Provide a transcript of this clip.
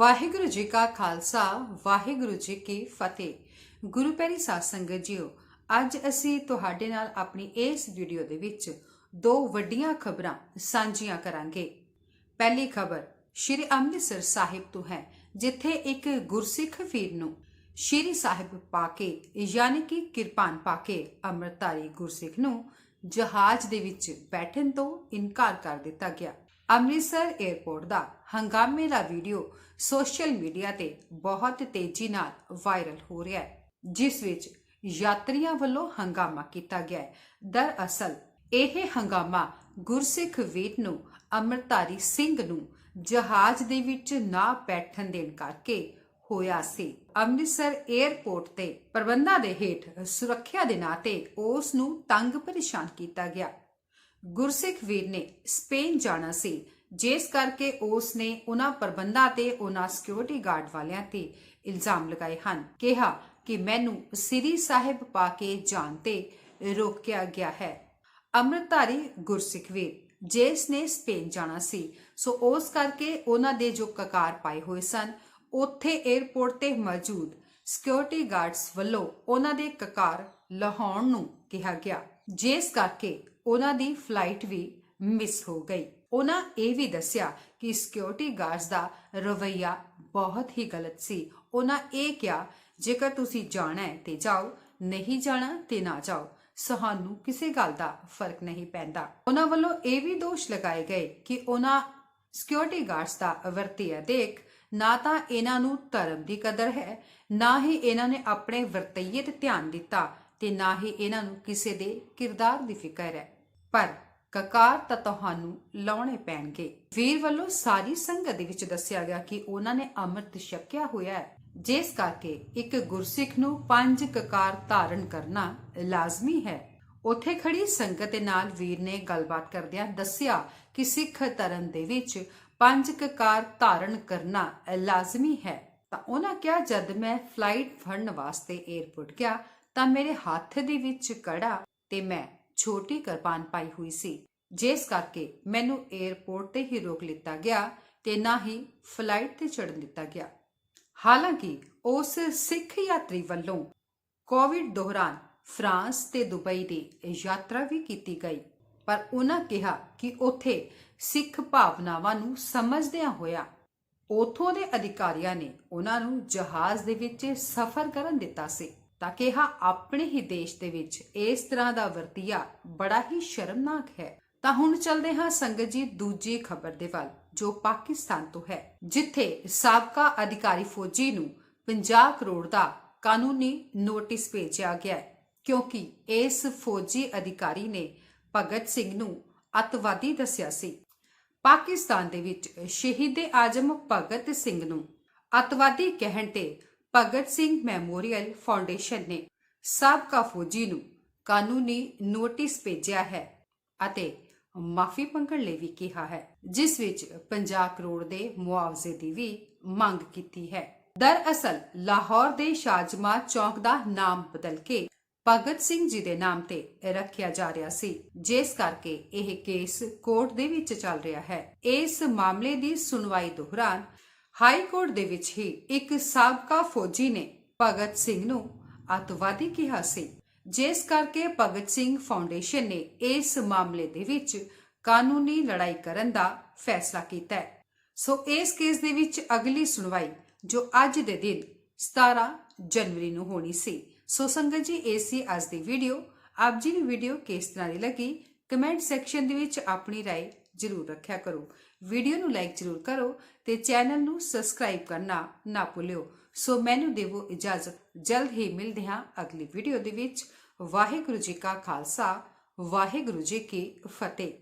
ਵਾਹਿਗੁਰੂ ਜੀ ਕਾ ਖਾਲਸਾ, ਵਾਹਿਗੁਰੂ ਜੀ ਕੀ ਫਤਿਹ। ਗੁਰੂ ਪਿਆਰੀ ਸਾਧ ਸੰਗਤ ਜੀਓ, ਅੱਜ ਅਸੀਂ ਤੁਹਾਡੇ ਨਾਲ ਆਪਣੀ ਇਸ ਵੀਡੀਓ ਦੇ ਵਿੱਚ ਦੋ ਵੱਡੀਆਂ ਖਬਰਾਂ ਸਾਂਝੀਆਂ ਕਰਾਂਗੇ। ਪਹਿਲੀ ਖਬਰ, ਸ਼੍ਰੀ ਅੰਮ੍ਰਿਤਸਰ ਸਾਹਿਬ ਤੋਂ ਹੈ, ਜਿੱਥੇ ਇੱਕ ਗੁਰਸਿੱਖ ਵੀਰ ਨੂੰ ਸ਼੍ਰੀ ਸਾਹਿਬ ਪਾ ਕੇ, ਯਾਨੀ ਕਿ ਕਿਰਪਾਨ ਪਾ ਕੇ ਅੰਮ੍ਰਿਤਧਾਰੀ ਗੁਰਸਿੱਖ ਨੂੰ ਜਹਾਜ਼ ਦੇ ਵਿੱਚ ਬੈਠਣ ਤੋਂ ਇਨਕਾਰ ਕਰ ਦਿੱਤਾ ਗਿਆ। ਅੰਮ੍ਰਿਤਸਰ 에ਅਰਪੋਰਟ ਦਾ ਹੰਗਾਮੇ ਦਾ ਵੀਡੀਓ ਸੋਸ਼ਲ ਮੀਡੀਆ ਤੇ ਬਹੁਤ ਤੇਜ਼ੀ ਨਾਲ ਵਾਇਰਲ ਹੋ ਰਿਹਾ ਹੈ, ਜਿਸ ਵਿੱਚ ਯਾਤਰੀਆਂ ਵੱਲੋਂ ਹੰਗਾਮਾ ਕੀਤਾ ਗਿਆ ਹੈ। ਦਰਅਸਲ, ਇਹ ਹੰਗਾਮਾ ਗੁਰਸਿੱਖ ਵੀਰ ਨੂੰ ਅੰਮ੍ਰਿਤਧਾਰੀ ਸਿੰਘ ਨੂੰ ਜਹਾਜ਼ ਦੇ ਵਿੱਚ ਨਾ ਬੈਠਣ ਦੇਣ ਕਰਕੇ ਹੋਇਆ ਸੀ। ਅੰਮ੍ਰਿਤਸਰ 에ਅਰਪੋਰਟ ਤੇ ਪ੍ਰਬੰਧਾਂ ਦੇ ਹੇਠ ਸੁਰੱਖਿਆ ਦੇ ਨਾਤੇ ਉਸ ਨੂੰ ਤੰਗ ਪਰੇਸ਼ਾਨ ਕੀਤਾ ਗਿਆ। ਗੁਰਸਿੱਖ ਵੀਰ ਨੇ ਸਪੇਨ ਜਾਣਾ ਸੀ, ਜਿਸ ਕਰਕੇ ਉਸ ਨੇ ਉਹਨਾਂ ਪ੍ਰਬੰਧਾਂ ਤੇ ਉਹਨਾਂ ਸਿਕਿਉਰਿਟੀ ਗਾਰਡ ਵਾਲਿਆਂ ਤੇ ਇਲਜ਼ਾਮ ਲਗਾਏ ਹਨ। ਕਿਹਾ ਕਿ ਮੈਨੂੰ ਸ੍ਰੀ ਸਾਹਿਬ ਪਾ ਕੇ ਜਾਣ ਤੇ ਰੋਕਿਆ ਗਿਆ ਹੈ। ਅੰਮ੍ਰਿਤਧਾਰੀ ਗੁਰਸਿੱਖ ਵੀਰ, ਜਿਸ ਨੇ ਸਪੇਨ ਜਾਣਾ ਸੀ, ਸੋ ਉਸ ਕਰਕੇ ਉਹਨਾਂ ਦੇ ਜੋ ਕਕਾਰ ਪਾਏ ਹੋਏ ਸਨ, ਉੱਥੇ 에ਅਰਪੋਰਟ ਤੇ ਮੌਜੂਦ ਸਿਕਿਉਰਿਟੀ ਗਾਰਡਸ ਵੱਲੋਂ ਉਹਨਾਂ ਦੇ ਕਕਾਰ ਲਹਾਉਣ ਨੂੰ ਕਿਹਾ ਗਿਆ। ਜਿਸ ਕਰਕੇ ਉਹਨਾਂ ਦੀ ਫਲਾਈਟ ਵੀ ਮਿਸ ਹੋ ਗਈ। ਉਹਨਾਂ ਇਹ ਵੀ ਦੱਸਿਆ ਕਿ ਸਿਕਿਉਰਿਟੀ ਗਾਰਡਸ ਦਾ ਰਵੱਈਆ ਬਹੁਤ ਹੀ ਗਲਤ ਸੀ। ਉਹਨਾਂ ਇਹ ਕਿਹਾ, ਜੇਕਰ ਤੁਸੀਂ ਜਾਣਾ ਹੈ ਤੇ ਜਾਓ, ਨਹੀਂ ਜਾਣਾ ਤੇ ਨਾ ਜਾਓ, ਸਾਨੂੰ ਕਿਸੇ ਗੱਲ ਦਾ ਫ਼ਰਕ ਨਹੀਂ ਪੈਂਦਾ। ਉਹਨਾਂ ਵੱਲੋਂ ਇਹ ਵੀ ਦੋਸ਼ ਲਗਾਏ ਗਏ ਕਿ ਉਹਨਾਂ ਸਿਕਿਉਰਿਟੀ ਗਾਰਡਸ ਦਾ ਵਰਤੀਆ ਦੇਖ ਨਾ ਤਾਂ ਇਹਨਾਂ ਨੂੰ ਧਰਮ ਦੀ ਕਦਰ ਹੈ, ਨਾ ਹੀ ਇਹਨਾਂ ਨੇ ਆਪਣੇ ਵਰਤਈਏ ਤੇ ਧਿਆਨ ਦਿੱਤਾ। ਤੇ ਨਾ ਹੀ ਇਹਨਾਂ ਨੂੰ ਕਿਸੇ ਦੇ ਕਿਰਦਾਰ ਦੀ ਫਿਕਰ ਹੈ। ਪਰ ਕਕਾਰ ਤਾਂ ਤੁਹਾਨੂੰ ਲਾਉਣੇ ਪੈਣਗੇ। ਵੀਰ ਵੱਲੋਂ ਸਾਰੀ ਸੰਗਤ ਦੇ ਵਿੱਚ ਦੱਸਿਆ ਗਿਆ ਕਿ ਉਹਨਾਂ ਨੇ ਅੰਮ੍ਰਿਤ ਛਕਿਆ ਹੋਇਆ ਹੈ। ਜਿਸ ਕਰਕੇ ਇੱਕ ਗੁਰਸਿੱਖ ਨੂੰ ਪੰਜ ਕਕਾਰ ਧਾਰਨ ਕਰਨਾ ਲਾਜ਼ਮੀ ਹੈ। ਉੱਥੇ ਖੜੀ ਸੰਗਤ ਦੇ ਨਾਲ ਵੀਰ ਨੇ ਗੱਲਬਾਤ ਕਰਦਿਆਂ ਦੱਸਿਆ ਕਿ ਸਿੱਖ ਧਰਮ ਦੇ ਵਿੱਚ ਪੰਜ ਕਕਾਰ ਧਾਰਨ ਕਰਨਾ ਲਾਜ਼ਮੀ ਹੈ। ਤਾਂ ਉਹਨਾਂ ਕਿਹਾ, ਜਦ ਮੈਂ ਫਲਾਈਟ ਫੜਨ ਵਾਸਤੇ 에ਅਰਪੋਰਟ ਗਿਆ ਤਾਂ ਮੇਰੇ ਹੱਥ ਦੇ ਵਿੱਚ ਕੜਾ ਤੇ ਮੈਂ ਛੋਟੀ ਕਿਰਪਾਨ ਪਾਈ ਹੋਈ ਸੀ। ਜਿਸ ਕਰਕੇ ਮੈਨੂੰ 에ਅਰਪੋਰਟ ਤੇ ਹੀ ਰੋਕ ਲਿੱਤਾ ਗਿਆ ਤੇ ਨਾ ਹੀ ਫਲਾਈਟ ਤੇ ਚੜ੍ਹਨ ਦਿੱਤਾ ਗਿਆ। ਹਾਲਾਂਕਿ ਉਸ ਸਿੱਖ ਯਾਤਰੀ ਵੱਲੋਂ ਕੋਵਿਡ ਦੌਰਾਨ ਫਰਾਂਸ ਤੇ ਦੁਬਈ ਦੀ ਯਾਤਰਾ ਵੀ ਕੀਤੀ ਗਈ, ਪਰ ਉਹਨਾਂ ਕਿਹਾ ਕਿ ਉੱਥੇ ਸਿੱਖ ਭਾਵਨਾਵਾਂ ਨੂੰ ਸਮਝਦਿਆਂ ਹੋਇਆ ਉਥੋਂ ਦੇ ਅਧਿਕਾਰੀਆਂ ਨੇ ਉਹਨਾਂ ਨੂੰ ਜਹਾਜ਼ ਦੇ ਵਿੱਚ ਸਫ਼ਰ ਕਰਨ ਦਿੱਤਾ ਸੀ। ਤਾਂ ਕਿਹਾ ਆਪਣੇ ਹੀ ਦੇਸ਼ ਦੇ ਵਿੱਚ ਇਸ ਤਰ੍ਹਾਂ ਦਾ ਵਰਤੀਆ ਬੜਾ ਹੀ ਸ਼ਰਮਨਾਕ ਹੈ। ਤਾਂ ਹੁਣ ਚੱਲਦੇ ਹਾਂ ਸੰਗਤ ਜੀ ਦੂਜੀ ਖਬਰ ਦੇ ਵੱਲ, ਜੋ ਪਾਕਿਸਤਾਨ ਤੋਂ ਹੈ, ਜਿੱਥੇ ਸਾਬਕਾ ਅਧਿਕਾਰੀ ਫੌਜੀ ਨੂੰ 50 ਕਰੋੜ ਦਾ ਕਾਨੂੰਨੀ ਨੋਟਿਸ ਭੇਜਿਆ ਗਿਆ ਹੈ, ਕਿਉਂਕਿ ਇਸ ਫੌਜੀ ਅਧਿਕਾਰੀ ਨੇ ਭਗਤ ਸਿੰਘ ਨੂੰ ਅਤਵਾਦੀ ਦੱਸਿਆ ਸੀ। ਪਾਕਿਸਤਾਨ ਦੇ ਵਿੱਚ ਸ਼ਹੀਦ ਆਜਮ ਭਗਤ ਸਿੰਘ ਨੂੰ ਅਤਵਾਦੀ ਕਹਿਣ ਤੇ ਭਗਤ ਸਿੰਘ ਮੈਮੋਰੀਅਲ ਫਾਊਂਡੇਸ਼ਨ ਨੇ ਸਾਬਕਾ ਫੌਜੀ ਨੂੰ ਕਾਨੂੰਨੀ ਨੋਟਿਸ ਭੇਜਿਆ ਹੈ ਅਤੇ ਮਾਫੀ ਮੰਗਣ ਲਈ ਵੀ ਕਿਹਾ ਹੈ, ਜਿਸ ਵਿੱਚ 50 ਕਰੋੜ ਦੇ ਮੁਆਵਜ਼ੇ ਦੀ ਵੀ ਮੰਗ ਕੀਤੀ ਹੈ। ਦਰਅਸਲ, ਲਾਹੌਰ ਦੇ ਸ਼ਾਜਮਾ ਚੌਕ ਦਾ ਨਾਮ ਬਦਲ ਕੇ ਭਗਤ ਸਿੰਘ ਜੀ ਦੇ ਨਾਮ ਤੇ ਰੱਖਿਆ ਜਾ ਰਿਹਾ ਸੀ, ਜਿਸ ਕਰਕੇ ਇਹ ਕੇਸ ਕੋਰਟ ਦੇ ਵਿੱਚ ਚੱਲ ਰਿਹਾ ਹੈ। ਇਸ ਮਾਮਲੇ ਦੀ ਸੁਣਵਾਈ ਦੌਰਾਨ ਹਾਈ ਕੋਰਟ ਦੇ ਵਿੱਚ ਹੀ ਇੱਕ ਸਾਬਕਾ ਫੌਜੀ ਨੇ ਭਗਤ ਸਿੰਘ ਨੂੰ ਅਤਵਾਦੀ ਕਿਹਾ ਸੀ ਜਿਸ ਕਰਕੇ ਭਗਤ ਸਿੰਘ ਫਾਊਂਡੇਸ਼ਨ ਨੇ ਇਸ ਮਾਮਲੇ ਦੇ ਵਿੱਚ ਕਾਨੂੰਨੀ ਲੜਾਈ ਕਰਨ ਦਾ ਫੈਸਲਾ ਕੀਤਾ ਹੈ ਸੋ ਇਸ ਕੇਸ ਦੇ ਵਿੱਚ ਅਗਲੀ ਸੁਣਵਾਈ ਜੋ ਅੱਜ ਦੇ ਦਿਨ 17 ਜਨਵਰੀ ਨੂੰ ਹੋਣੀ ਸੀ ਸੋ ਸੰਗਤ ਜੀ ਇਹ ਸੀ ਅੱਜ ਦੀ ਵੀਡੀਓ ਆਪ ਜੀ ਨੂੰ ਵੀਡੀਓ ਕਿਸ ਤਰ੍ਹਾਂ ਦੀ ਲੱਗੀ ਕਮੈਂਟ ਸੈਕਸ਼ਨ ਦੇ ਵਿੱਚ ਆਪਣੀ رائے ਜ਼ਰੂਰ ਰੱਖਿਆ ਕਰੋ। ਵੀਡੀਓ ਨੂੰ ਲਾਈਕ ਜ਼ਰੂਰ ਕਰੋ ਤੇ ਚੈਨਲ ਨੂੰ ਸਬਸਕ੍ਰਾਈਬ ਕਰਨਾ ਨਾ ਭੁੱਲਿਓ। ਸੋ ਮੈਨੂੰ ਦੇਵੋ ਇਜਾਜ਼ਤ। ਜਲਦ ਹੀ ਮਿਲਦੇ ਹਾਂ ਅਗਲੀ ਵੀਡੀਓ ਦੇ ਵਿੱਚ। ਵਾਹਿਗੁਰੂ ਜੀ ਕਾ ਖਾਲਸਾ, ਵਾਹਿਗੁਰੂ ਜੀ ਕੀ ਫਤਿਹ।